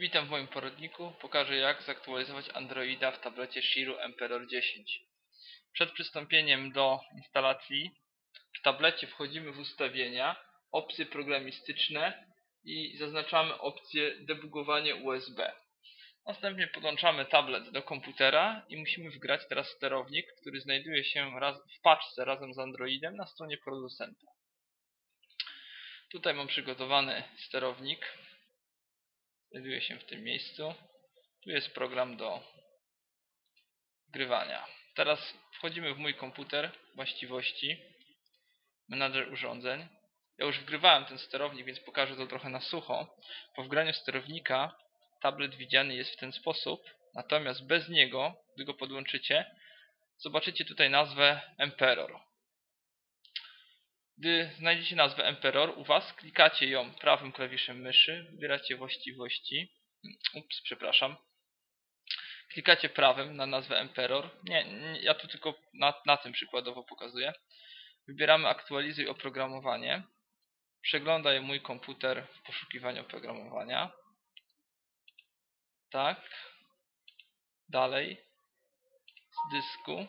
Witam w moim poradniku. Pokażę jak zaktualizować Androida w tablecie Shiru Emperor 10. Przed przystąpieniem do instalacji w tablecie wchodzimy w ustawienia, opcje programistyczne i zaznaczamy opcję debugowanie USB. Następnie podłączamy tablet do komputera i musimy wgrać teraz sterownik, który znajduje się w paczce razem z Androidem na stronie producenta. Tutaj mam przygotowany sterownik znajduje się w tym miejscu. Tu jest program do grywania. Teraz wchodzimy w mój komputer, właściwości, menadżer urządzeń. Ja już wgrywałem ten sterownik, więc pokażę to trochę na sucho. Po wgraniu sterownika tablet widziany jest w ten sposób, natomiast bez niego, gdy go podłączycie, zobaczycie tutaj nazwę Emperor. Gdy znajdziecie nazwę Emperor u Was, klikacie ją prawym klawiszem myszy, wybieracie właściwości, ups, przepraszam, klikacie prawym na nazwę Emperor, nie, nie ja tu tylko na, na tym przykładowo pokazuję, wybieramy aktualizuj oprogramowanie, przeglądaj mój komputer w poszukiwaniu oprogramowania, tak, dalej, z dysku,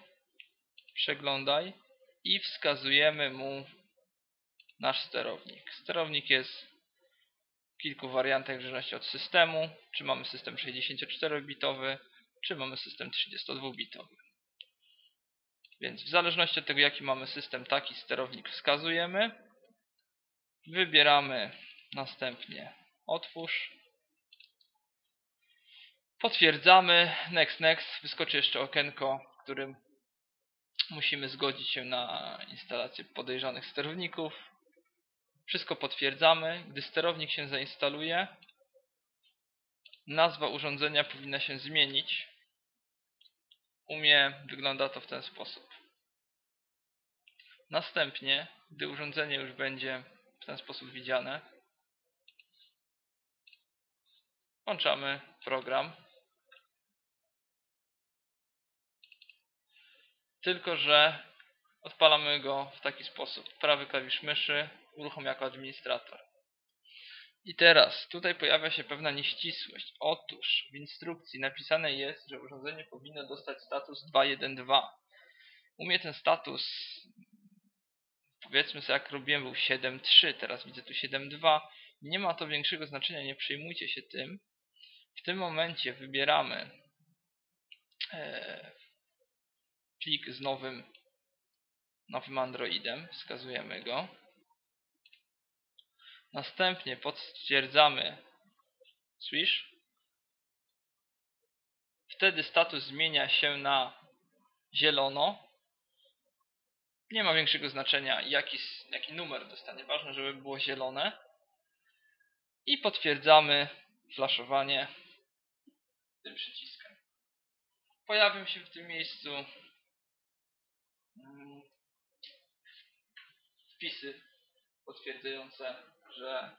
przeglądaj. I wskazujemy mu nasz sterownik. Sterownik jest w kilku wariantach w zależności od systemu, czy mamy system 64-bitowy, czy mamy system 32-bitowy. Więc w zależności od tego jaki mamy system, taki sterownik wskazujemy. Wybieramy następnie otwórz. Potwierdzamy next next. Wyskoczy jeszcze okienko, w którym musimy zgodzić się na instalację podejrzanych sterowników. Wszystko potwierdzamy. Gdy sterownik się zainstaluje, nazwa urządzenia powinna się zmienić. U mnie wygląda to w ten sposób. Następnie, gdy urządzenie już będzie w ten sposób widziane, włączamy program. Tylko, że odpalamy go w taki sposób. Prawy klawisz myszy, uruchom jako administrator. I teraz tutaj pojawia się pewna nieścisłość. Otóż w instrukcji napisane jest, że urządzenie powinno dostać status 2.1.2. U mnie ten status powiedzmy sobie jak robiłem był 7.3, teraz widzę tu 7.2. Nie ma to większego znaczenia, nie przejmujcie się tym. W tym momencie wybieramy e, plik z nowym nowym Androidem, wskazujemy go. Następnie potwierdzamy Swish. Wtedy status zmienia się na zielono. Nie ma większego znaczenia jaki, jaki numer dostanie. Ważne, żeby było zielone. I potwierdzamy flaszowanie tym przyciskiem. Pojawią się w tym miejscu mm, wpisy potwierdzające, że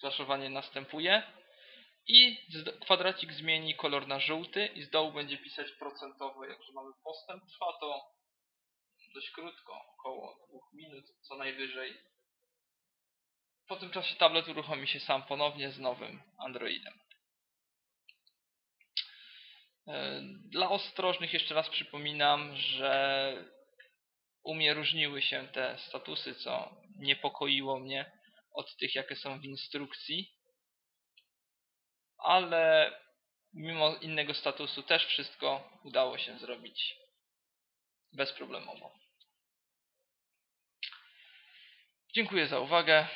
flaszowanie następuje i kwadracik zmieni kolor na żółty i z dołu będzie pisać procentowo, jakże mamy postęp. Trwa to dość krótko, około 2 minut co najwyżej. Po tym czasie tablet uruchomi się sam ponownie z nowym Androidem. E, dla ostrożnych jeszcze raz przypominam, że u mnie różniły się te statusy, co niepokoiło mnie od tych, jakie są w instrukcji. Ale mimo innego statusu też wszystko udało się zrobić bezproblemowo. Dziękuję za uwagę.